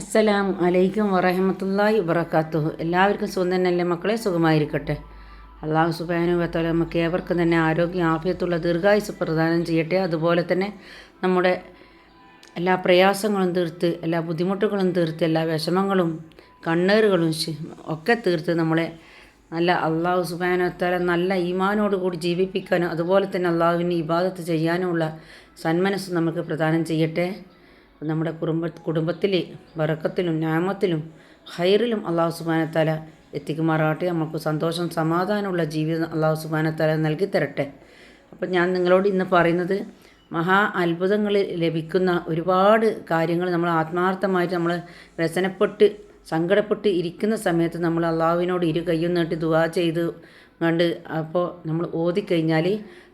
അസ്സലാം അലൈക്കും വറഹമത്തല്ലാഹി വറക്കാത്തു എല്ലാവർക്കും സുഖം തന്നെയല്ലേ മക്കളെ? സുഖമായിരിക്കട്ടെ. അള്ളാഹു സുബാനു വത്താല നമുക്ക് ഏവർക്കും തന്നെ ആരോഗ്യം ആഫിയത്തുള്ള ദീർഘായുസ് പ്രദാനം ചെയ്യട്ടെ. അതുപോലെ തന്നെ നമ്മുടെ എല്ലാ പ്രയാസങ്ങളും തീർത്ത് എല്ലാ ബുദ്ധിമുട്ടുകളും തീർത്ത് എല്ലാ വിഷമങ്ങളും കണ്ണേറുകളും ഒക്കെ തീർത്ത് നമ്മളെ നല്ല അള്ളാഹു സുബാനു വത്താല നല്ല ഈമാനോട് കൂടി ജീവിപ്പിക്കാനും അതുപോലെ തന്നെ അള്ളാഹുവിന് ഇബാദത്ത് ചെയ്യാനുമുള്ള സന്മനസ് നമുക്ക് പ്രദാനം ചെയ്യട്ടെ. നമ്മുടെ കുടുംബ കുടുംബത്തിലെ വറക്കത്തിലും ഞാമത്തിലും ഹൈറിലും അള്ളാഹു സുബാനത്താല എത്തിക്കുമാറാകട്ടെ. നമുക്ക് സന്തോഷം സമാധാനമുള്ള ജീവിതം അള്ളാഹു സുബാനത്താല നൽകി തരട്ടെ. അപ്പം ഞാൻ നിങ്ങളോട് ഇന്ന് പറയുന്നത് മഹാ അത്ഭുതങ്ങൾ ലഭിക്കുന്ന ഒരുപാട് കാര്യങ്ങൾ നമ്മൾ ആത്മാർത്ഥമായിട്ട് നമ്മൾ വ്യസനപ്പെട്ട് സങ്കടപ്പെട്ട് ഇരിക്കുന്ന സമയത്ത് നമ്മൾ അള്ളാഹുവിനോട് ഇരു കയ്യും നീട്ടി ദുവാ ചെയ്ത് കണ്ട് അപ്പോൾ നമ്മൾ ഓതിക്കഴിഞ്ഞാൽ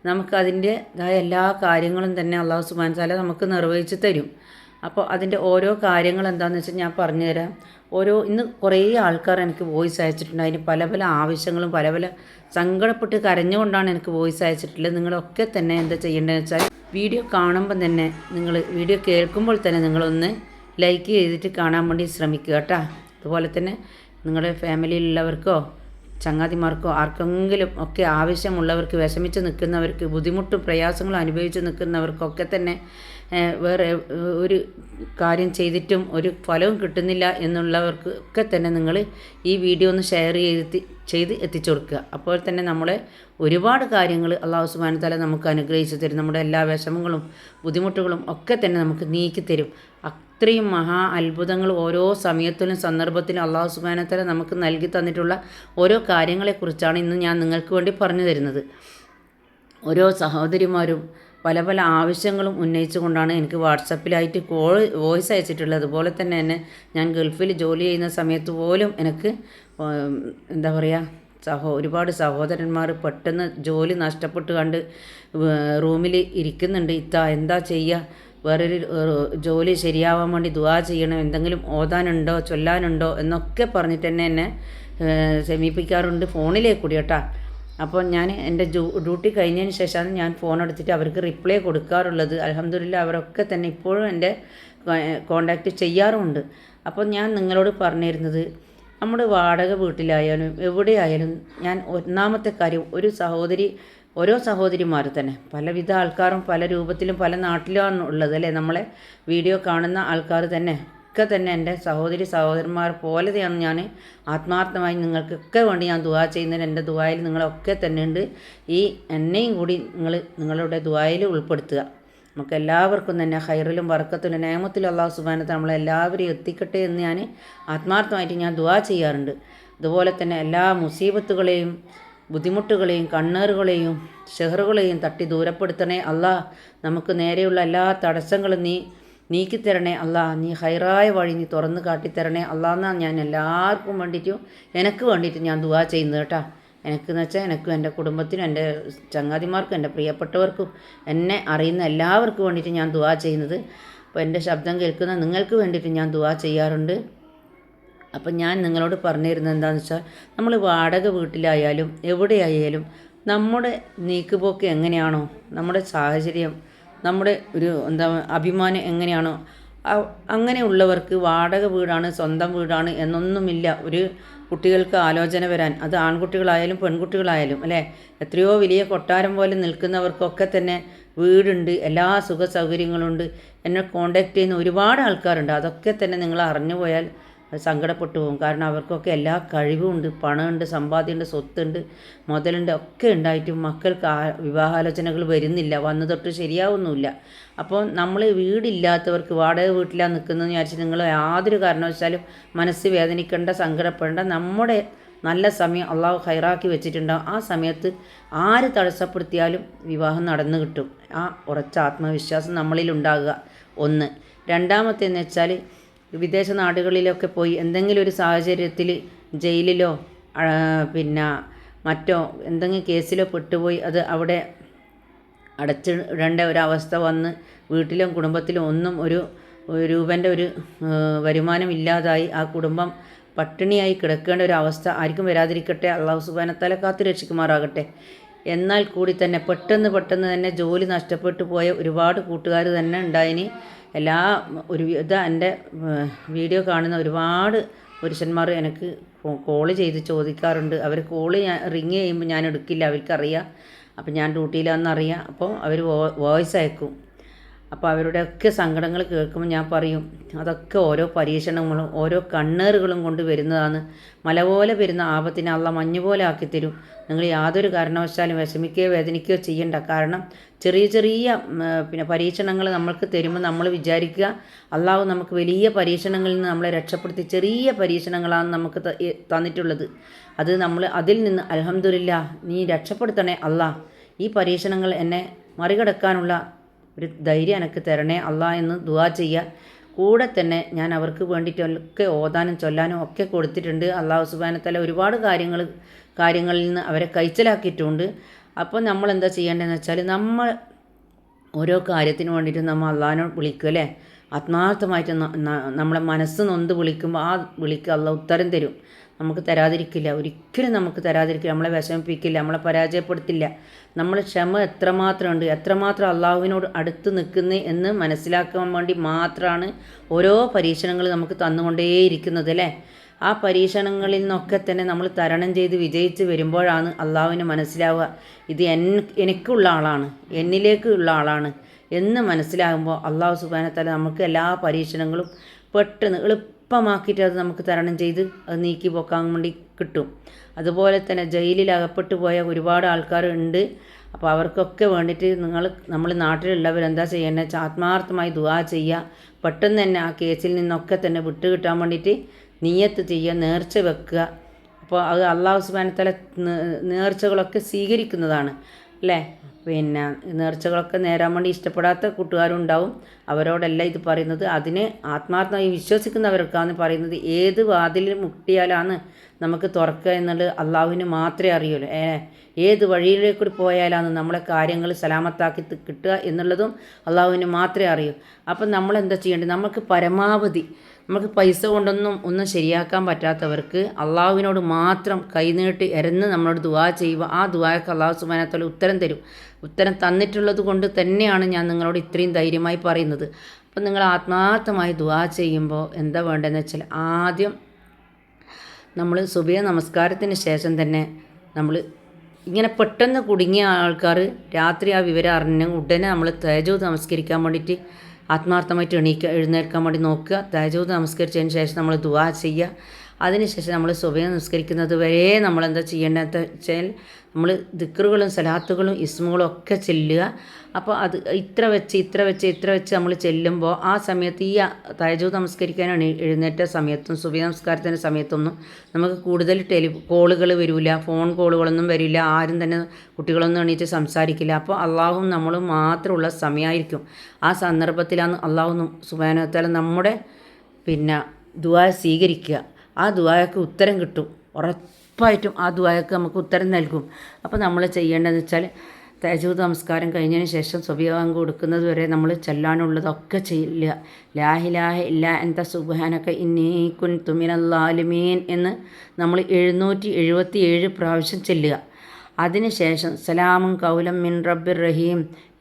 നമുക്ക് അതിന്റെതായ എല്ലാ കാര്യങ്ങളും തന്നെ അള്ളാഹു സുബാൻ താല നമുക്ക് നിർവഹിച്ച് തരും. അപ്പോൾ അതിന്റെ ഓരോ കാര്യങ്ങൾ എന്താണെന്ന് വെച്ചാൽ ഞാൻ പറഞ്ഞുതരാം. ഓരോ ഇന്ന് കുറേ ആൾക്കാർ എനിക്ക് വോയിസ് അയച്ചിട്ടുണ്ട്. അതിന് പല പല ആവശ്യങ്ങളും പല പല സങ്കടപ്പെട്ട് കരഞ്ഞുകൊണ്ടാണ് എനിക്ക് വോയിസ് അയച്ചിട്ടുള്ളത്. നിങ്ങളൊക്കെ തന്നെ എന്താ ചെയ്യേണ്ടതെന്ന് വെച്ചാൽ വീഡിയോ കാണുമ്പോൾ തന്നെ നിങ്ങൾ വീഡിയോ കേൾക്കുമ്പോൾ തന്നെ നിങ്ങളൊന്ന് ലൈക്ക് ചെയ്തിട്ട് കാണാൻ വേണ്ടി ശ്രമിക്കുക കേട്ടോ. അതുപോലെ തന്നെ നിങ്ങളുടെ ഫാമിലിയിലുള്ളവർക്കോ ചങ്ങാതിമാർക്കോ ആർക്കെങ്കിലും ഒക്കെ ആവശ്യമുള്ളവർക്ക് വിഷമിച്ച് നിൽക്കുന്നവർക്ക് ബുദ്ധിമുട്ടും പ്രയാസങ്ങളും അനുഭവിച്ച് നിൽക്കുന്നവർക്കൊക്കെ തന്നെ വേറെ ഒരു കാര്യം ചെയ്തിട്ടും ഒരു ഫലവും കിട്ടുന്നില്ല എന്നുള്ളവർക്ക് ഒക്കെ തന്നെ നിങ്ങൾ ഈ വീഡിയോ ഒന്ന് ഷെയർ ചെയ്ത് ചെയ്ത് എത്തിച്ചു കൊടുക്കുക. അപ്പോൾ തന്നെ നമ്മളെ ഒരുപാട് കാര്യങ്ങൾ അള്ളാഹു സുബാനത്താല തല നമുക്ക് അനുഗ്രഹിച്ചു തരും. നമ്മുടെ എല്ലാ വിഷമങ്ങളും ബുദ്ധിമുട്ടുകളും ഒക്കെ തന്നെ നമുക്ക് നീക്കി തരും. അത്രയും മഹാ അത്ഭുതങ്ങൾ ഓരോ സമയത്തിലും സന്ദർഭത്തിലും അള്ളാഹു സുബാനത്തല നമുക്ക് നൽകി തന്നിട്ടുള്ള ഓരോ കാര്യങ്ങളെക്കുറിച്ചാണ് ഇന്ന് ഞാൻ നിങ്ങൾക്ക് വേണ്ടി പറഞ്ഞു തരുന്നത്. ഓരോ സഹോദരിമാരും പല പല ആവശ്യങ്ങളും ഉന്നയിച്ചുകൊണ്ടാണ് എനിക്ക് വാട്സപ്പിലായിട്ട് കോൾ വോയിസ് അയച്ചിട്ടുള്ളത്. അതുപോലെ തന്നെ എന്നെ ഞാൻ ഗൾഫിൽ ജോലി ചെയ്യുന്ന സമയത്ത് പോലും എനിക്ക് എന്താ പറയുക സഹോ ഒരുപാട് സഹോദരന്മാർ പെട്ടെന്ന് ജോലി നഷ്ടപ്പെട്ട് കണ്ട് റൂമിൽ ഇരിക്കുന്നുണ്ട്. ഇത്ത എന്താ ചെയ്യുക വേറൊരു ജോലി ശരിയാവാൻ വേണ്ടി ദുവാ ചെയ്യണം എന്തെങ്കിലും ഓതാനുണ്ടോ ചൊല്ലാനുണ്ടോ എന്നൊക്കെ പറഞ്ഞിട്ട് തന്നെ എന്നെ സമീപിക്കാറുണ്ട് ഫോണിലേ കൂടി കേട്ടാ. അപ്പോൾ ഞാൻ എന്റെ ഡ്യൂട്ടി കഴിഞ്ഞതിന് ശേഷമാണ് ഞാൻ ഫോൺ എടുത്തിട്ട് അവർക്ക് റിപ്ലൈ കൊടുക്കാറുള്ളത്. അലഹമ്മദില്ല അവരൊക്കെ തന്നെ ഇപ്പോഴും എന്റെ കോണ്ടാക്റ്റ് ചെയ്യാറുമുണ്ട്. അപ്പോൾ ഞാൻ നിങ്ങളോട് പറഞ്ഞിരുന്നത് നമ്മുടെ വാടക വീട്ടിലായാലും എവിടെയായാലും ഞാൻ ഒന്നാമത്തെ കാര്യം ഒരു സഹോദരി ഓരോ സഹോദരിമാർ തന്നെ. പലവിധ ആൾക്കാരും പല രൂപത്തിലും പല നാട്ടിലുമാണ് ഉള്ളത് അല്ലേ? നമ്മളെ വീഡിയോ കാണുന്ന ആൾക്കാർ തന്നെ. ഒക്കെ തന്നെ എന്റെ സഹോദരി സഹോദരന്മാർ പോലെയാണ് ഞാൻ ആത്മാർത്ഥമായി നിങ്ങൾക്കൊക്കെ വേണ്ടി ഞാൻ ദുവാ ചെയ്യുന്നതിന് എന്റെ ദുവായിൽ നിങ്ങളൊക്കെ തന്നെ ഉണ്ട്. ഈ എന്നെയും കൂടി നിങ്ങൾ നിങ്ങളുടെ ദുവായിൽ ഉൾപ്പെടുത്തുക. നമുക്ക് എല്ലാവർക്കും തന്നെ ഹൈറിലും വർക്കത്തിലും നേമത്തിലും അള്ളാഹു സുബാനത്ത് നമ്മളെല്ലാവരെയും എത്തിക്കട്ടെ എന്ന് ഞാൻ ആത്മാർത്ഥമായിട്ട് ഞാൻ ദുവാ ചെയ്യാറുണ്ട്. അതുപോലെ തന്നെ എല്ലാ മുസീബത്തുകളെയും ബുദ്ധിമുട്ടുകളെയും കണ്ണേറുകളെയും ഷെഹറുകളെയും തട്ടി ദൂരപ്പെടുത്തണേ അല്ലാ. നമുക്ക് നേരെയുള്ള എല്ലാ തടസ്സങ്ങളും നീ നീക്കിത്തരണേ അല്ലാ. നീ ഹൈറായ വഴി നീ തുറന്ന് കാട്ടിത്തരണേ അല്ലാ എന്നാണ് ഞാൻ എല്ലാവർക്കും വേണ്ടിയിട്ടും എനിക്ക് വേണ്ടിയിട്ട് ഞാൻ ദുവാ ചെയ്യുന്നത് കേട്ടോ. എനിക്കെന്ന് വെച്ചാൽ എനിക്കും എന്റെ കുടുംബത്തിനും എന്റെ ചങ്ങാതിമാർക്കും എന്റെ പ്രിയപ്പെട്ടവർക്കും എന്നെ അറിയുന്ന എല്ലാവർക്കും വേണ്ടിയിട്ട് ഞാൻ ദുവാ ചെയ്യുന്നത്. അപ്പോൾ എന്റെ ശബ്ദം കേൾക്കുന്ന നിങ്ങൾക്ക് വേണ്ടിയിട്ട് ഞാൻ ദുവാ ചെയ്യാറുണ്ട്. അപ്പം ഞാൻ നിങ്ങളോട് പറഞ്ഞിരുന്നത് എന്താണെന്ന് വെച്ചാൽ നമ്മൾ വാടക വീട്ടിലായാലും എവിടെയായാലും നമ്മുടെ നീക്കുപോക്ക് എങ്ങനെയാണോ നമ്മുടെ സാഹചര്യം നമ്മുടെ ഒരു എന്താ അഭിമാനം എങ്ങനെയാണോ അങ്ങനെയുള്ളവർക്ക് വാടക വീടാണ് സ്വന്തം വീടാണ് എന്നൊന്നുമില്ല ഒരു കുട്ടികൾക്ക് ആലോചന വരാൻ. അത് ആൺകുട്ടികളായാലും പെൺകുട്ടികളായാലും അല്ലേ? എത്രയോ വലിയ കൊട്ടാരം പോലെ നിൽക്കുന്നവർക്കൊക്കെ തന്നെ വീടുണ്ട് എല്ലാ സുഖ സൗകര്യങ്ങളുണ്ട് എന്നെ കോണ്ടാക്ട് ചെയ്യുന്ന ഒരുപാട് ആൾക്കാരുണ്ട്. അതൊക്കെ തന്നെ നിങ്ങൾ അറിഞ്ഞു പോയാൽ സങ്കടപ്പെട്ടു പോകും. കാരണം അവർക്കൊക്കെ എല്ലാ കഴിവുമുണ്ട് പണമുണ്ട് സമ്പാദ്യമുണ്ട് സ്വത്തുണ്ട് മുതലുണ്ട് ഒക്കെ ഉണ്ടായിട്ടും മക്കൾക്ക് ആ വിവാഹാലോചനകൾ വരുന്നില്ല. വന്നു തൊട്ട് ശരിയാവുന്നുമില്ല അപ്പോൾ നമ്മൾ വീടില്ലാത്തവർക്ക് വാടക വീട്ടിലാണ് നിൽക്കുന്നതെന്ന് വിചാരിച്ച് നിങ്ങൾ യാതൊരു കാരണവശാലും മനസ്സ് വേദനിക്കേണ്ട സങ്കടപ്പെടേണ്ട നമ്മുടെ നല്ല സമയം അള്ളാഹു ഹൈറാക്കി വെച്ചിട്ടുണ്ടാവും. ആ സമയത്ത് ആര് തടസ്സപ്പെടുത്തിയാലും വിവാഹം നടന്നു കിട്ടും. ആ ഉറച്ച ആത്മവിശ്വാസം നമ്മളിൽ ഉണ്ടാകുക. ഒന്ന്. രണ്ടാമത്തേന്ന് വെച്ചാൽ വിദേശ നാടുകളിലൊക്കെ പോയി എന്തെങ്കിലും ഒരു സാഹചര്യത്തിൽ ജയിലിലോ പിന്നെ മറ്റോ എന്തെങ്കിലും കേസിലോ പെട്ടുപോയി അത് അവിടെ അടച്ചിടേണ്ട ഒരവസ്ഥ വന്ന് വീട്ടിലും കുടുംബത്തിലും ഒന്നും ഒരു രൂപന്റെ ഒരു വരുമാനം ഇല്ലാതായി. ആ കുടുംബം പട്ടിണിയായി കിടക്കേണ്ട ഒരു അവസ്ഥ ആർക്കും വരാതിരിക്കട്ടെ. അള്ളാഹു സുബാനത്താലെ കാത്തു രക്ഷിക്കുമാറാകട്ടെ എന്നാൽ കൂടി തന്നെ പെട്ടെന്ന് പെട്ടെന്ന് തന്നെ ജോലി നഷ്ടപ്പെട്ടു പോയ ഒരുപാട് കൂട്ടുകാർ തന്നെ ഉണ്ടായിന്. എല്ലാ ഒരു ഇത് എന്റെ വീഡിയോ കാണുന്ന ഒരുപാട് പുരുഷന്മാർ എനിക്ക് കോൾ ചെയ്ത് ചോദിക്കാറുണ്ട്. അവർ കോൾ ഞാൻ റിങ് ചെയ്യുമ്പോൾ ഞാൻ എടുക്കില്ല അവർക്കറിയാം. അപ്പം ഞാൻ ഡ്യൂട്ടിയിലാണെന്നറിയാം അപ്പോൾ അവർ വോയിസ് അയക്കും. അപ്പോൾ അവരുടെയൊക്കെ സങ്കടങ്ങൾ കേൾക്കുമ്പോൾ ഞാൻ പറയും അതൊക്കെ ഓരോ പരീക്ഷണങ്ങളും ഓരോ കണ്ണേറുകളും കൊണ്ട് വരുന്നതാണ്. മല പോലെ വരുന്ന ആപത്തിനെ അള്ള മഞ്ഞ് പോലെ ആക്കിത്തരും. നിങ്ങൾ യാതൊരു കാരണവശാലും വിഷമിക്കുകയോ വേദനിക്കുകയോ ചെയ്യണ്ട. കാരണം ചെറിയ ചെറിയ പിന്നെ പരീക്ഷണങ്ങൾ നമ്മൾക്ക് തരുമ്പോൾ നമ്മൾ വിചാരിക്കുക അള്ളാഹു നമുക്ക് വലിയ പരീക്ഷണങ്ങളിൽ നിന്ന് നമ്മളെ രക്ഷപ്പെടുത്തി ചെറിയ പരീക്ഷണങ്ങളാണ് നമുക്ക് തന്നിട്ടുള്ളത്. അത് നമ്മൾ അതിൽ നിന്ന് അലഹമില്ല നീ രക്ഷപ്പെടുത്തണേ അള്ളാഹ്. ഈ പരീക്ഷണങ്ങൾ എന്നെ മറികടക്കാനുള്ള ഒരു ധൈര്യം എനിക്ക് തരണേ അല്ല എന്ന് ദുവാ ചെയ്യുക. കൂടെ തന്നെ ഞാൻ അവർക്ക് വേണ്ടിയിട്ടൊക്കെ ഓതാനും ചൊല്ലാനും ഒക്കെ കൊടുത്തിട്ടുണ്ട്. അള്ളാഹു സുബാനത്തല ഒരുപാട് കാര്യങ്ങൾ കാര്യങ്ങളിൽ നിന്ന് അവരെ കൈച്ചലാക്കിയിട്ടുണ്ട്. അപ്പോൾ നമ്മൾ എന്താ ചെയ്യേണ്ടതെന്ന് വെച്ചാൽ നമ്മൾ ഓരോ കാര്യത്തിന് വേണ്ടിയിട്ട് നമ്മൾ അള്ളാഹിനോട് വിളിക്കുക അല്ലേ? ആത്മാർത്ഥമായിട്ട് നമ്മളെ മനസ്സ് നൊന്ത് വിളിക്കുമ്പോൾ ആ വിളിക്ക് അള്ള ഉത്തരം തരും. നമുക്ക് തരാതിരിക്കില്ല. ഒരിക്കലും നമുക്ക് തരാതിരിക്കില്ല. നമ്മളെ വിഷമിപ്പിക്കില്ല. നമ്മളെ പരാജയപ്പെടുത്തില്ല. നമ്മൾ ക്ഷമ എത്രമാത്രം ഉണ്ട് എത്രമാത്രം അള്ളാഹുവിനോട് അടുത്ത് നിൽക്കുന്നു എന്ന് മനസ്സിലാക്കാൻ വേണ്ടി മാത്രമാണ് ഓരോ പരീക്ഷണങ്ങൾ നമുക്ക് തന്നുകൊണ്ടേയിരിക്കുന്നത് അല്ലേ? ആ പരീക്ഷണങ്ങളിൽ നിന്നൊക്കെ തന്നെ നമ്മൾ തരണം ചെയ്ത് വിജയിച്ച് വരുമ്പോഴാണ് അള്ളാഹുവിന് മനസ്സിലാവുക ഇത് എൻ എനിക്കുള്ള ആളാണ് എന്നിലേക്ക് ഉള്ള ആളാണ് എന്ന് മനസ്സിലാകുമ്പോൾ അള്ളാഹു സുബാനത്തല നമുക്ക് എല്ലാ പരീക്ഷണങ്ങളും പെട്ടെന്ന് എളുപ്പമാക്കിയിട്ട് അത് നമുക്ക് തരണം ചെയ്ത് അത് നീക്കി പോക്കാൻ വേണ്ടി കിട്ടും. അതുപോലെ തന്നെ ജയിലിൽ അകപ്പെട്ടു പോയ ഒരുപാട് ആൾക്കാരുണ്ട് അപ്പോൾ അവർക്കൊക്കെ വേണ്ടിയിട്ട് നിങ്ങൾ നമ്മൾ നാട്ടിലുള്ളവർ എന്താ ചെയ്യേണ്ടത് ആത്മാർത്ഥമായി ദുവാ ചെയ്യുക പെട്ടെന്ന് തന്നെ ആ കേസിൽ നിന്നൊക്കെ തന്നെ വിട്ടുകിട്ടാൻ വേണ്ടിയിട്ട് നീയത്ത് ചെയ്യുക നേർച്ച വെക്കുക. അപ്പോൾ അത് അള്ളാഹു സുബാനത്തല നേർച്ചകളൊക്കെ സ്വീകരിക്കുന്നതാണ് അല്ലേ? പിന്നെ നേർച്ചകളൊക്കെ നേരാൻ വേണ്ടി ഇഷ്ടപ്പെടാത്ത കൂട്ടുകാരുണ്ടാവും. അവരോടല്ല ഇത് പറയുന്നത് അതിന് ആത്മാർത്ഥമായി വിശ്വസിക്കുന്നവർക്കാണ് പറയുന്നത്. ഏത് വാതിൽ മുട്ടിയാലാണ് നമുക്ക് തുറക്കുക എന്നുള്ളത് അള്ളാഹുവിന് മാത്രമേ അറിയുള്ളൂ. ഏ ഏത് വഴിയിലേക്കൂടി പോയാലാണ് നമ്മളെ കാര്യങ്ങൾ സലാമത്താക്കി കിട്ടുക എന്നുള്ളതും അള്ളാഹുവിന് മാത്രമേ അറിയൂ. അപ്പം നമ്മൾ എന്താ ചെയ്യേണ്ടത്? നമുക്ക് പരമാവധി നമുക്ക് പൈസ കൊണ്ടൊന്നും ഒന്നും ശരിയാക്കാൻ പറ്റാത്തവർക്ക് അള്ളാഹുവിനോട് മാത്രം കൈനീട്ടി എരന്ന് നമ്മളോട് ദുവാ ചെയ്യുക. ആ ദുവാക്ക് അള്ളാഹു സുബാനത്തോളം ഉത്തരം തരും. ഉത്തരം തന്നിട്ടുള്ളത് കൊണ്ട് തന്നെയാണ് ഞാൻ നിങ്ങളോട് ഇത്രയും ധൈര്യമായി പറയുന്നത്. അപ്പം നിങ്ങൾ ആത്മാർത്ഥമായി ദുവാ ചെയ്യുമ്പോൾ എന്താ വേണ്ടതെന്ന് വെച്ചാൽ ആദ്യം നമ്മൾ സുബിയ നമസ്കാരത്തിന് ശേഷം തന്നെ നമ്മൾ ഇങ്ങനെ പെട്ടെന്ന് കുടുങ്ങിയ ആൾക്കാർ രാത്രി ആ വിവരം അറിഞ്ഞ ഉടനെ നമ്മൾ തേജോ നമസ്കരിക്കാൻ വേണ്ടിയിട്ട് ആത്മാർത്ഥമായിട്ട് എണീക്കുക എഴുന്നേൽക്കാൻ വേണ്ടി നോക്കുക. തേജോത് നമസ്കരിച്ചതിന് ശേഷം നമ്മൾ ദുവാ ചെയ്യുക. അതിനുശേഷം നമ്മൾ സുബയം നിസ്കരിക്കുന്നത് വരെ നമ്മൾ എന്താ ചെയ്യേണ്ടതെന്ന് വെച്ചാൽ നമ്മൾ ദിക്കറുകളും സലാത്തുകളും ഇസ്മുകളും ഒക്കെ ചെല്ലുക. അപ്പോൾ അത് ഇത്ര വെച്ച് ഇത്ര വെച്ച് ഇത്ര വെച്ച് നമ്മൾ ചെല്ലുമ്പോൾ ആ സമയത്ത് ഈ തയജു നമസ്കരിക്കാനാണ് എഴുന്നേറ്റ സമയത്തും സുബി നമസ്കാരത്തിന്റെ സമയത്തൊന്നും നമുക്ക് കൂടുതൽ ടെലി കോളുകൾ വരില്ല ഫോൺ കോളുകളൊന്നും വരില്ല ആരും തന്നെ കുട്ടികളൊന്നും എണീറ്റ് സംസാരിക്കില്ല. അപ്പോൾ അള്ളാഹും നമ്മളും മാത്രമുള്ള സമയമായിരിക്കും. ആ സന്ദർഭത്തിലാണ് അള്ളാഹു സുബാനത്താലും നമ്മുടെ പിന്നെ ദുവാ സ്വീകരിക്കുക. ആ ദുവായക്ക് ഉത്തരം കിട്ടും. ഉറപ്പായിട്ടും ആ ദുവായക്ക് നമുക്ക് ഉത്തരം നൽകും. അപ്പോൾ നമ്മൾ ചെയ്യേണ്ടതെന്ന് വെച്ചാൽ തേജൂത് നമസ്കാരം കഴിഞ്ഞതിന് ശേഷം സ്വഭാവം കൊടുക്കുന്നത് വരെ നമ്മൾ ചെല്ലാനുള്ളതൊക്കെ ചെയ്യില്ല ലാഹിലാഹ ഇല്ല എന്താ സുബാനൊക്കെ കുൻ തുമിനല്ലാലുമീൻ എന്ന് നമ്മൾ എഴുന്നൂറ്റി എഴുപത്തി ഏഴ് പ്രാവശ്യം ചെല്ലുക. അതിനുശേഷം സലാമും കൗലം മിൻ റബ്ബിർ റഹീം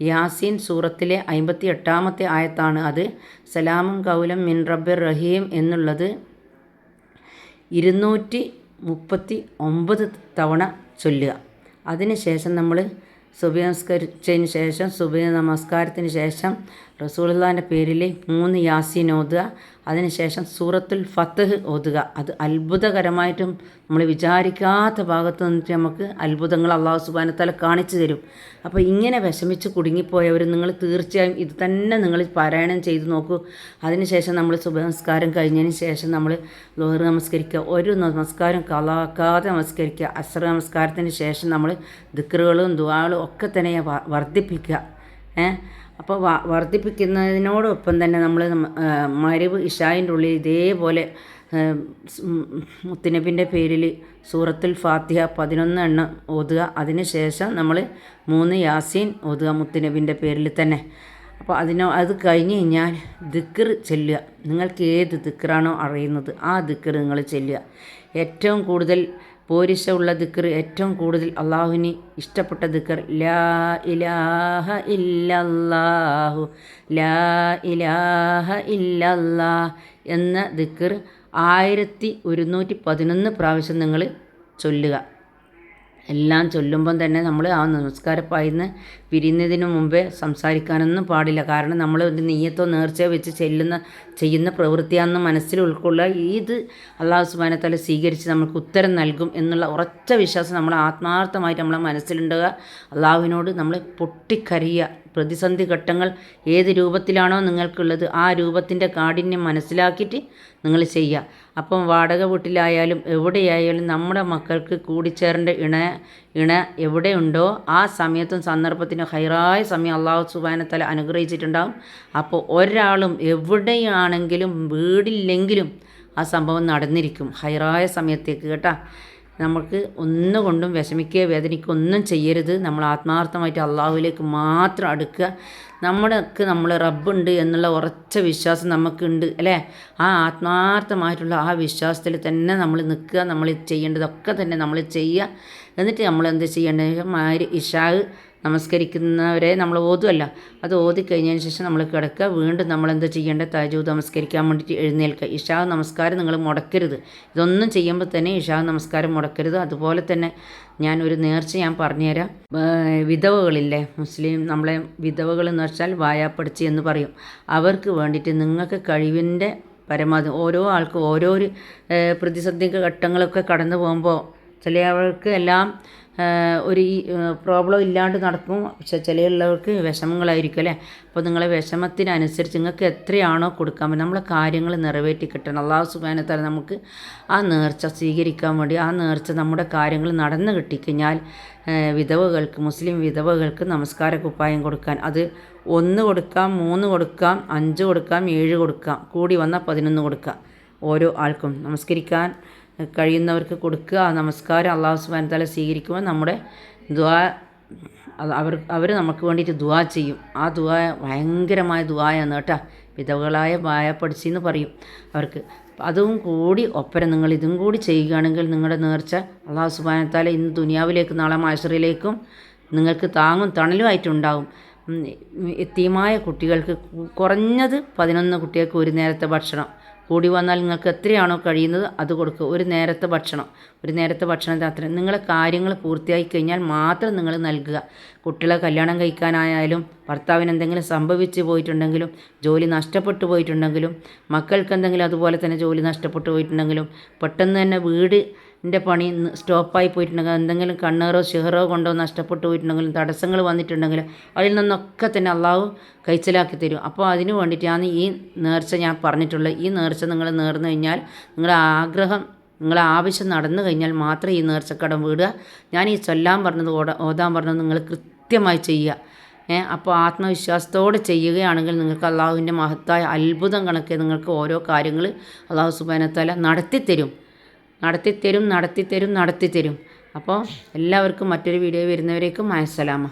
യാസീൻ സൂറത്തിലെ അമ്പത്തി എട്ടാമത്തെ ആയത്താണ് അത്. സലാമും കൗലം മിൻ റബ്ബിർ റഹീം എന്നുള്ളത് ഇരുന്നൂറ്റി മുപ്പത്തി ഒമ്പത് തവണ ചൊല്ലുക. അതിനുശേഷം നമ്മൾ സുബഹി നമസ്കരിച്ചതിന് ശേഷം സുബഹി നമസ്കാരത്തിന് ശേഷം റസൂലുള്ളാന്റെ പേരിൽ മൂന്ന് യാസീൻ ഓതുക അതിനുശേഷം സൂറത്തുൽ ഫത്തഹ് ഓതുക. അത് അത്ഭുതകരമായിട്ടും നമ്മൾ വിചാരിക്കാത്ത ഭാഗത്ത് നിന്നിട്ട് നമുക്ക് അത്ഭുതങ്ങൾ അള്ളാഹു സുബാനത്തല കാണിച്ചു തരും. അപ്പോൾ ഇങ്ങനെ വിഷമിച്ച് കുടുങ്ങിപ്പോയവർ നിങ്ങൾ തീർച്ചയായും ഇത് തന്നെ നിങ്ങൾ പാരായണം ചെയ്ത് നോക്കൂ. അതിനുശേഷം നമ്മൾ സുബനമസ്കാരം കഴിഞ്ഞതിന് ശേഷം നമ്മൾ ലോഹർ നമസ്കരിക്കുക ഒരു നമസ്കാരം കളാക്കാതെ നമസ്കരിക്കുക അസ്ര നമസ്കാരത്തിന് ശേഷം നമ്മൾ ദിക്കറുകളും ദുവാകളും ഒക്കെ തന്നെ വർദ്ധിപ്പിക്കുക. ഏഹ്? അപ്പോൾ വർദ്ധിപ്പിക്കുന്നതിനോടൊപ്പം തന്നെ നമ്മൾ മരുവ് ഇഷായിന്റെ ഉള്ളിൽ ഇതേപോലെ മുത്തുനബിന്റെ പേരിൽ സൂറത്തുൽ ഫാത്തിഹ പതിനൊന്ന് എണ്ണം ഓതുക. അതിന് ശേഷം നമ്മൾ മൂന്ന് യാസീൻ ഓതുക മുത്തുനബിന്റെ പേരിൽ തന്നെ. അപ്പോൾ അതിനോ അത് കഴിഞ്ഞ് കഴിഞ്ഞാൽ ദിക്കർ ചെല്ലുക. നിങ്ങൾക്ക് ഏത് ദിക്കറാണോ അറിയുന്നത് ആ ദിക്കർ നിങ്ങൾ ചെല്ലുക. ഏറ്റവും കൂടുതൽ പോരിശ ദിക്കർ ഏറ്റവും കൂടുതൽ അള്ളാഹുവിന് ഇഷ്ടപ്പെട്ട ദിക്കർ ലാ ഇലാഹ ഇല്ലല്ലാഹു ലാ ഇലാഹ ഇല്ലല്ലാ എന്ന ദിക്കർ ആയിരത്തി ഒരുന്നൂറ്റി പതിനൊന്ന് പ്രാവശ്യം നിങ്ങൾ ചൊല്ലുക. എല്ലാം ചൊല്ലുമ്പം തന്നെ നമ്മൾ ആ നമസ്കാരപ്പായിന്ന് പിരിയുന്നതിന് മുമ്പേ സംസാരിക്കാനൊന്നും പാടില്ല. കാരണം നമ്മൾ ഒരു നെയ്യത്തോ നേർച്ചയോ വെച്ച് ചെല്ലുന്ന ചെയ്യുന്ന പ്രവൃത്തിയാണെന്ന് മനസ്സിൽ ഉൾക്കൊള്ളുക ഇത് അള്ളാഹു സുബാനത്തല സ്വീകരിച്ച് നമുക്ക് ഉത്തരം നൽകും എന്നുള്ള ഉറച്ച വിശ്വാസം നമ്മൾ ആത്മാർത്ഥമായിട്ട് നമ്മളെ മനസ്സിലുണ്ടാകുക അള്ളാഹുവിനോട് നമ്മൾ പൊട്ടിക്കരയുക. പ്രതിസന്ധി ഘട്ടങ്ങൾ ഏത് രൂപത്തിലാണോ നിങ്ങൾക്കുള്ളത് ആ രൂപത്തിന്റെ കാഠിന്യം മനസ്സിലാക്കിയിട്ട് നിങ്ങൾ ചെയ്യുക. അപ്പം വാടക വീട്ടിലായാലും എവിടെയായാലും നമ്മുടെ മക്കൾക്ക് കൂടിച്ചേരേണ്ട ഇണ ഇണ എവിടെയുണ്ടോ ആ സമയത്തും സന്ദർഭത്തിനും ഹൈറായ സമയം അള്ളാഹു സുബാനത്തല അനുഗ്രഹിച്ചിട്ടുണ്ടാകും അപ്പോൾ ഒരാളും എവിടെയാണെങ്കിലും വീടില്ലെങ്കിലും ആ സംഭവം നടന്നിരിക്കും. ഹൈറായ സമയത്തേക്ക് കേട്ടോ. നമുക്ക് ഒന്നുകൊണ്ടും വിഷമിക്കുക വേദനിക്കുക ഒന്നും ചെയ്യരുത്. നമ്മൾ ആത്മാർത്ഥമായിട്ട് അള്ളാഹുവിലേക്ക് മാത്രം അടുക്കുക. നമ്മൾക്ക് നമ്മൾ റബ്ബുണ്ട് എന്നുള്ള ഉറച്ച വിശ്വാസം നമുക്കുണ്ട് അല്ലേ? ആ ആത്മാർത്ഥമായിട്ടുള്ള ആ വിശ്വാസത്തിൽ തന്നെ നമ്മൾ നിൽക്കുക നമ്മൾ ചെയ്യേണ്ടതൊക്കെ തന്നെ നമ്മൾ ചെയ്യുക. എന്നിട്ട് നമ്മൾ എന്ത് ചെയ്യേണ്ടത്? മാരി ഇഷാഹ് നമസ്കരിക്കുന്നവരെ നമ്മൾ ഓതുമല്ല അത് ഓതി കഴിഞ്ഞതിന് ശേഷം നമ്മൾ കിടക്കുക. വീണ്ടും നമ്മൾ എന്താ ചെയ്യേണ്ടത് താജു നമസ്കരിക്കാൻ വേണ്ടിയിട്ട് എഴുന്നേൽക്കുക. ഇഷാ നമസ്കാരം നിങ്ങൾ മുടക്കരുത്. ഇതൊന്നും ചെയ്യുമ്പോൾ തന്നെ ഇഷാ നമസ്കാരം മുടക്കരുത്. അതുപോലെ തന്നെ ഞാൻ ഒരു നേർച്ച ഞാൻ പറഞ്ഞുതരാം. വിധവകളില്ലേ? മുസ്ലിം നമ്മളെ വിധവകൾ എന്ന് വെച്ചാൽ വായാപ്പടിച്ച് എന്ന് പറയും. അവർക്ക് വേണ്ടിയിട്ട് നിങ്ങൾക്ക് കഴിവിന്റെ പരമാവധി ഓരോ ആൾക്കും ഓരോ പ്രതിസന്ധി ഘട്ടങ്ങളൊക്കെ കടന്നു പോകുമ്പോൾ ചില അവർക്ക് എല്ലാം ഒരു പ്രോബ്ലം ഇല്ലാണ്ട് നടക്കും. പക്ഷെ ചിലയുള്ളവർക്ക് വിഷമങ്ങളായിരിക്കും അല്ലേ? അപ്പോൾ നിങ്ങളെ വിഷമത്തിനനുസരിച്ച് നിങ്ങൾക്ക് എത്രയാണോ കൊടുക്കാൻ പറ്റും. നമ്മളെ കാര്യങ്ങൾ നിറവേറ്റി കിട്ടണം. അള്ളാഹു സുബാനത്താൽ നമുക്ക് ആ നേർച്ച സ്വീകരിക്കാൻ വേണ്ടി ആ നേർച്ച നമ്മുടെ കാര്യങ്ങൾ നടന്നു കിട്ടിക്കഴിഞ്ഞാൽ വിധവകൾക്ക് മുസ്ലിം വിധവകൾക്ക് നമസ്കാര കുപ്പായം കൊടുക്കാൻ. അത് ഒന്ന് കൊടുക്കാം മൂന്ന് കൊടുക്കാം അഞ്ച് കൊടുക്കാം ഏഴ് കൊടുക്കാം. കൂടി വന്നാൽ പതിനൊന്ന് കൊടുക്കാം. ഓരോ ആൾക്കും നമസ്കരിക്കാൻ കഴിയുന്നവർക്ക് കൊടുക്കുക ആ നമസ്കാരം അള്ളാഹു സുബാൻ തല സ്വീകരിക്കുമ്പോൾ നമ്മുടെ ദ്വാ അവർ അവർ നമുക്ക് വേണ്ടിയിട്ട് ദുവാ ചെയ്യും ആ ദുവാ ഭയങ്കരമായ ദുവായാണ് കേട്ടോ വിധവകളായ വായ പഠിച്ചെന്ന് പറയും അവർക്ക് അതും കൂടി ഒപ്പരം നിങ്ങൾ ഇതും കൂടി ചെയ്യുകയാണെങ്കിൽ നിങ്ങളുടെ നേർച്ച അള്ളാഹു സുബാനത്താല ഇന്ന് ദുനിയാവിലേക്ക് നാളെ മാഷറിലേക്കും നിങ്ങൾക്ക് താങ്ങും തണലുമായിട്ടുണ്ടാകും എത്തിയമായ കുട്ടികൾക്ക് കുറഞ്ഞത് പതിനൊന്ന് കുട്ടികൾക്ക് ഒരു നേരത്തെ ഭക്ഷണം കൂടി വന്നാൽ നിങ്ങൾക്ക് എത്രയാണോ കഴിയുന്നത് അത് കൊടുക്കുക. ഒരു നേരത്തെ ഭക്ഷണം. ഒരു നേരത്തെ ഭക്ഷണം അത്ര? നിങ്ങളെ കാര്യങ്ങൾ പൂർത്തിയായി കഴിഞ്ഞാൽ മാത്രം നിങ്ങൾ നൽകുക. കുട്ടികളെ കല്യാണം കഴിക്കാനായാലും ഭർത്താവിന് എന്തെങ്കിലും സംഭവിച്ചു പോയിട്ടുണ്ടെങ്കിലും ജോലി നഷ്ടപ്പെട്ടു പോയിട്ടുണ്ടെങ്കിലും മക്കൾക്ക് എന്തെങ്കിലും അതുപോലെ തന്നെ ജോലി നഷ്ടപ്പെട്ടു പോയിട്ടുണ്ടെങ്കിലും പെട്ടെന്ന് തന്നെ വീട് എന്റെ പണി സ്റ്റോപ്പായി പോയിട്ടുണ്ടെങ്കിൽ എന്തെങ്കിലും കണ്ണേറോ ഷിഹറോ കൊണ്ടോ നഷ്ടപ്പെട്ടു പോയിട്ടുണ്ടെങ്കിലും തടസ്സങ്ങൾ വന്നിട്ടുണ്ടെങ്കിൽ അതിൽ നിന്നൊക്കെ തന്നെ അള്ളാഹു കൈച്ചലാക്കി തരും. അപ്പോൾ അതിന് വേണ്ടിയിട്ടാണ് ഈ നേർച്ച ഞാൻ പറഞ്ഞിട്ടുള്ളത്. ഈ നേർച്ച നിങ്ങൾ നേർന്നു കഴിഞ്ഞാൽ നിങ്ങളുടെ ആഗ്രഹം നിങ്ങളെ ആവശ്യം നടന്നു കഴിഞ്ഞാൽ മാത്രം ഈ നേർച്ചക്കടം വീടുക. ഞാൻ ഈ ചൊല്ലാൻ പറഞ്ഞത് ഓടാ ഓതാൻ പറഞ്ഞത് നിങ്ങൾ കൃത്യമായി ചെയ്യുക. ഏ അപ്പോൾ ആത്മവിശ്വാസത്തോടെ ചെയ്യുകയാണെങ്കിൽ നിങ്ങൾക്ക് അള്ളാഹുവിന്റെ മഹത്തായ അത്ഭുതം കണക്കെ നിങ്ങൾക്ക് ഓരോ കാര്യങ്ങൾ അള്ളാഹു സുബാനത്തല നടത്തിത്തരും. നടത്തിത്തരും നടത്തിത്തരും നടത്തിത്തരും. അപ്പോൾ എല്ലാവർക്കും മറ്റൊരു വീഡിയോ വരുന്നവരേക്കും അയസലാമ